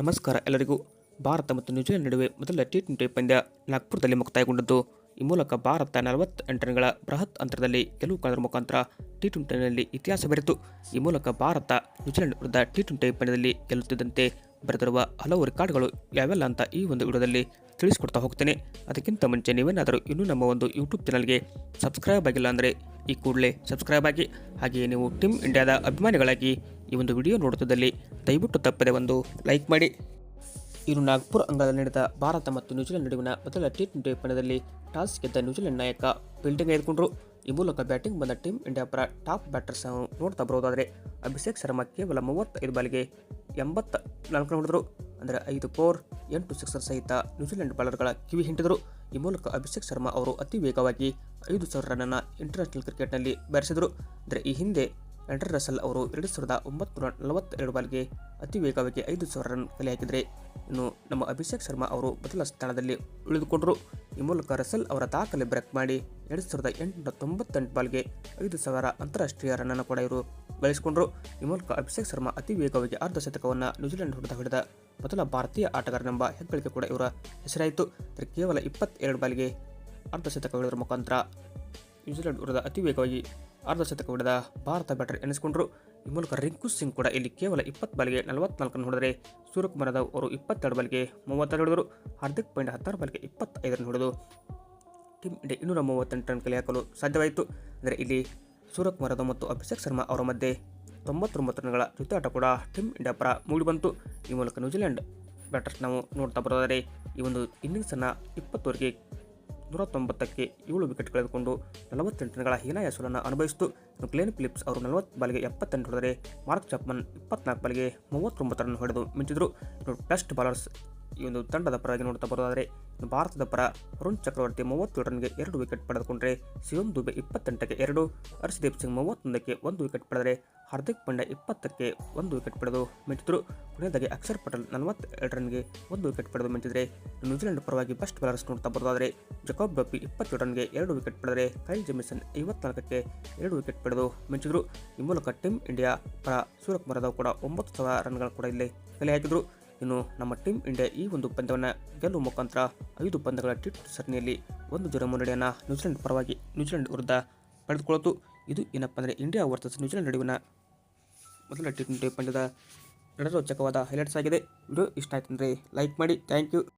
ನಮಸ್ಕಾರ ಎಲ್ಲರಿಗೂ. ಭಾರತ ಮತ್ತು ನ್ಯೂಜಿಲೆಂಡ್ ನಡುವೆ ಮೊದಲ ಟಿ ಟ್ವೆಂಟಿ ಪಂದ್ಯ ನಾಗ್ಪುರದಲ್ಲಿ ಮುಕ್ತಾಯಗೊಂಡಿದ್ದು. ಈ ಮೂಲಕ ಭಾರತ ನಲವತ್ತೆಂಟು ರನ್ಗಳ ಬೃಹತ್ ಅಂತರದಲ್ಲಿ ಗೆಲುವು ಕಾಣುವ ಮುಖಾಂತರ ಟಿ ಟ್ವೆಂಟಿನಲ್ಲಿ ಇತಿಹಾಸ ಬೆರೆತು. ಈ ಮೂಲಕ ಭಾರತ ನ್ಯೂಜಿಲೆಂಡ್ ವಿರುದ್ಧ ಟಿ ಟ್ವೆಂಟಿ ಪಂದ್ಯದಲ್ಲಿ ಗೆಲ್ಲುತ್ತಿದ್ದಂತೆ ಬರೆದಿರುವ ಹಲವು ರೆಕಾರ್ಡ್ಗಳು ಯಾವೆಲ್ಲ ಅಂತ ಈ ಒಂದು ವಿಡಿಯೋದಲ್ಲಿ ತಿಳಿಸ್ಕೊಡ್ತಾ ಹೋಗ್ತೇನೆ. ಅದಕ್ಕಿಂತ ಮುಂಚೆ ನೀವೇನಾದರೂ ಇನ್ನೂ ನಮ್ಮ ಒಂದು ಯೂಟ್ಯೂಬ್ ಚಾನಲ್ಗೆ ಸಬ್ಸ್ಕ್ರೈಬ್ ಆಗಿಲ್ಲ ಅಂದರೆ ಈ ಕೂಡಲೇ ಸಬ್ಸ್ಕ್ರೈಬ್ ಆಗಿ. ಹಾಗೆಯೇ ನೀವು ಟೀಮ್ ಇಂಡಿಯಾದ ಅಭಿಮಾನಿಗಳಾಗಿ ಈ ಒಂದು ವಿಡಿಯೋ ನೋಡುತ್ತಿದ್ದಲ್ಲಿ ದಯವಿಟ್ಟು ತಪ್ಪದೆ ಒಂದು ಲೈಕ್ ಮಾಡಿ. ಇನ್ನು ನಾಗ್ಪುರ್ ಅಂಗದಲ್ಲಿ ನಡೆದ ಭಾರತ ಮತ್ತು ನ್ಯೂಜಿಲೆಂಡ್ ನಡುವಿನ ಮೊದಲ ಟಿ ಟ್ವೆಂಟಿ ಪಂದ್ಯದಲ್ಲಿ ಟಾಸ್ ಗೆದ್ದ ನ್ಯೂಜಿಲೆಂಡ್ ನಾಯಕ ಫೀಲ್ಡಿಂಗ್ ಎದ್ಕೊಂಡ್ರು ಈ ಮೂಲಕ ಬ್ಯಾಟಿಂಗ್ ಬಂದ ಟೀಮ್ ಇಂಡಿಯಾ ಪರ ಟಾಪ್ ಬ್ಯಾಟರ್ಸ್ ನೋಡ್ತಾ ಬರೋದಾದರೆ ಅಭಿಷೇಕ್ ಶರ್ಮಾ ಕೇವಲ ಮೂವತ್ತೈದು ಬಾಲಿಗೆ ಎಂಬತ್ತ ನಾಲ್ಕು ಹೊಡೆದರು. ಅಂದರೆ ಐದು ಫೋರ್ ಎಂಟು ಸಿಕ್ಸರ್ ಸಹಿತ ನ್ಯೂಜಿಲೆಂಡ್ ಬಾಲರ್ಗಳ ಕಿವಿ ಹಿಂಟಿದರು. ಈ ಮೂಲಕ ಅಭಿಷೇಕ್ ಶರ್ಮಾ ಅವರು ಅತಿ ವೇಗವಾಗಿ ಐದು ಸಾವಿರ ರನ್ನನ್ನು ಇಂಟರ್ನ್ಯಾಷನಲ್ ಕ್ರಿಕೆಟ್ನಲ್ಲಿ ಬಾರಿಸಿದರು. ಅಂದರೆ ಈ ಹಿಂದೆ ಆಂಡ್ರೆ ರಸಲ್ ಅವರು ಎರಡು ಸಾವಿರದ ಒಂಬತ್ತು ನಲವತ್ತೆರಡು ಬಾಲ್ಗೆ ಅತಿ ವೇಗವಾಗಿ ಐದು ಸಾವಿರ ರನ್ ಕಲೆ ಹಾಕಿದರೆ ಇನ್ನು ನಮ್ಮ ಅಭಿಷೇಕ್ ಶರ್ಮಾ ಅವರು ಮೊದಲ ಸ್ಥಾನದಲ್ಲಿ ಉಳಿದುಕೊಂಡರು. ಈ ಮೂಲಕ ರಸಲ್ ಅವರ ದಾಖಲೆ ಬ್ರೇಕ್ ಮಾಡಿ ಎರಡು ಸಾವಿರದ ಎಂಟುನೂರ ತೊಂಬತ್ತೆಂಟು ಬಾಲ್ಗೆ ಐದು ಸಾವಿರ ಅಂತಾರಾಷ್ಟ್ರೀಯ ರನ್ನನ್ನು ಕೂಡ ಇವರು ಗಳಿಸಿಕೊಂಡರು. ಈ ಮೂಲಕ ಅಭಿಷೇಕ್ ಶರ್ಮಾ ಅತಿ ವೇಗವಾಗಿ ಅರ್ಧ ಶತಕವನ್ನು ನ್ಯೂಜಿಲೆಂಡ್ ಹೊಡೆದ ಹೊಡೆದ ಮೊದಲ ಭಾರತೀಯ ಆಟಗಾರನೆಂಬ ಹೆಗ್ಗಳಿಕೆ ಕೂಡ ಇವರ ಹೆಸರಾಯಿತು. ಕೇವಲ ಇಪ್ಪತ್ತೆರಡು ಬಾಲ್ಗೆ ಅರ್ಧ ಶತಕ ಮುಖಾಂತರ ನ್ಯೂಜಿಲೆಂಡ್ ವಿರುದ್ಧ ಅತಿ ವೇಗವಾಗಿ ಅರ್ಧ ಶತಕ ಹೊಡೆದ ಭಾರತ ಬ್ಯಾಟರ್ ಎನಿಸಿಕೊಂಡರು. ಈ ಮೂಲಕ ರಿಂಕು ಸಿಂಗ್ ಕೂಡ ಇಲ್ಲಿ ಕೇವಲ ಇಪ್ಪತ್ತು ಬಾಲಿಗೆ ನಲವತ್ನಾಲ್ಕು ರನ್ ಹೊಡೆದರೆ ಸೂರ್ಯಕುಮಾರ್ ಯಾದವ್ ಅವರು ಇಪ್ಪತ್ತೆರಡು ಬಾಲಿಗೆ ಮೂವತ್ತೆರಡು ಹೊಡೆದರು. ಹಾರ್ದಿಕ್ ಪಾಯಿಂಟ್ ಹತ್ತಾರು ಬಾಲಿಗೆ ಇಪ್ಪತ್ತೈದರನ್ನು ರನ್ ಹೊಡೆದು ಟೀಮ್ ಇಂಡಿಯಾ ಇನ್ನೂರ ಮೂವತ್ತೆಂಟು ರನ್ ಕಲೆ ಹಾಕಲು ಸಾಧ್ಯವಾಯಿತು. ಅಂದರೆ ಇಲ್ಲಿ ಸೂರ್ಯಕುಮಾರ್ ಯಾದವ್ ಮತ್ತು ಅಭಿಷೇಕ್ ಶರ್ಮಾ ಅವರ ಮಧ್ಯೆ ತೊಂಬತ್ತೊಂಬತ್ತು ರನ್ಗಳ ಜೊತೆಯಾಟ ಕೂಡ ಟೀಮ್ ಇಂಡಿಯಾ ಪರ ಮೂಡಿಬಂತು ಈ ಮೂಲಕ ನ್ಯೂಜಿಲೆಂಡ್ ಬ್ಯಾಟರ್ಸ್ ನಾವು ನೋಡ್ತಾ ಬರೋದಾದರೆ ಈ ಒಂದು ಇನ್ನಿಂಗ್ಸನ್ನು ಇಪ್ಪತ್ತುವರೆಗೆ ನೂರ ತೊಂಬತ್ತಕ್ಕೆ ಏಳು ವಿಕೆಟ್ ಕಳೆದುಕೊಂಡು ನಲವತ್ತೆಂಟು ರನ್ಗಳ ಹೀನಾಯ ಸೋಲನ್ನು ಅನುಭವಿಸಿತು. ಕ್ಲೇನ್ ಫಿಲಿಪ್ಸ್ ಅವರು ನಲವತ್ತು ಬಾಲಿಗೆ ಎಪ್ಪತ್ತೆಂಟು ಹೊಡೆದರೆ ಮಾರ್ಕ್ ಚಾಪ್ಮನ್ ಇಪ್ಪತ್ನಾಲ್ಕು ಬಾಲಿಗೆ ಮೂವತ್ತೊಂಬತ್ತು ರನ್ ಹೊಡೆದು ಮಿಂಚಿದರು. ಟೆಸ್ಟ್ ಬಾಲರ್ಸ್ ಈ ಒಂದು ತಂಡದ ಪರವಾಗಿ ನೋಡ್ತಾ ಬರೋದಾದರೆ ಭಾರತದ ಪರ ವರುಣ್ ಚಕ್ರವರ್ತಿ ಮೂವತ್ತೇಳು ರನ್ಗೆ ಎರಡು ವಿಕೆಟ್ ಪಡೆದುಕೊಂಡರೆ ಶಿವಮ್ ದುಬೆ ಇಪ್ಪತ್ತೆಂಟಕ್ಕೆ ಎರಡು, ಹರ್ಷದೀಪ್ ಸಿಂಗ್ ಮೂವತ್ತೊಂದಕ್ಕೆ ಒಂದು ವಿಕೆಟ್ ಪಡೆದರೆ, ಹಾರ್ದಿಕ್ ಪಾಂಡ್ಯ ಇಪ್ಪತ್ತಕ್ಕೆ ಒಂದು ವಿಕೆಟ್ ಪಡೆದು ಮಿಂಚಿದ್ರು ಕೊನೆಯದಾಗಿ ಅಕ್ಷರ್ ಪಟೇಲ್ ನಲವತ್ತೆರಡು ರನ್ಗೆ ಒಂದು ವಿಕೆಟ್ ಪಡೆದು ಮಿಂಚಿದರೆ ನ್ಯೂಜಿಲೆಂಡ್ ಪರವಾಗಿ ಬೆಸ್ಟ್ ಬಾಲರ್ಸ್ ನೋಡ್ತಾ ಬರೋದಾದರೆ, ಜಕಾಬ್ ಬಪ್ಪಿ ಇಪ್ಪತ್ತೇಳು ರನ್ಗೆ ಎರಡು ವಿಕೆಟ್ ಪಡೆದರೆ ಕೈಲ್ ಜೆಮಿಸನ್ ಐವತ್ನಾಲ್ಕಕ್ಕೆ ಎರಡು ವಿಕೆಟ್ ಪಡೆದು ಮಿಂಚಿದ್ರು ಈ ಮೂಲಕ ಟೀಮ್ ಇಂಡಿಯಾ ಪರ ಸೂರ್ಯಕುಮಾರ್ ಮರದವ್ ಕೂಡ ಒಂಬತ್ತು ಸಾವಿರ ರನ್ಗಳು ಕೂಡ ಇಲ್ಲಿ ಕಲೆ ಹಾಕಿದರು ಇನ್ನು ನಮ್ಮ ಟೀಮ್ ಇಂಡಿಯಾ ಈ ಒಂದು ಪಂದ್ಯವನ್ನು ಗೆಲ್ಲುವ ಮುಖಾಂತರ ಐದು ಪಂದ್ಯಗಳ ಟಿ ಸರಣಿಯಲ್ಲಿ ಒಂದು ಜನ ಮುನ್ನಡೆಯನ್ನು ನ್ಯೂಜಿಲೆಂಡ್ ಪರವಾಗಿ ನ್ಯೂಜಿಲೆಂಡ್ ವಿರುದ್ಧ ಪಡೆದುಕೊಳ್ಳುತ್ತು. ಇದು ಏನಪ್ಪ ಅಂದರೆ ಇಂಡಿಯಾ ವರ್ಸಸ್ ನ್ಯೂಜಿಲೆಂಡ್ ನಡುವಿನ ಮೊದಲ ಟಿ ಟ್ವೆಂಟಿ ಪಂದ್ಯದ ರೋಚಕವಾದ ಹೈಲೈಟ್ಸ್ ಆಗಿದೆ. ವಿಡಿಯೋ ಇಷ್ಟ ಆಯ್ತು ಲೈಕ್ ಮಾಡಿ. Thank you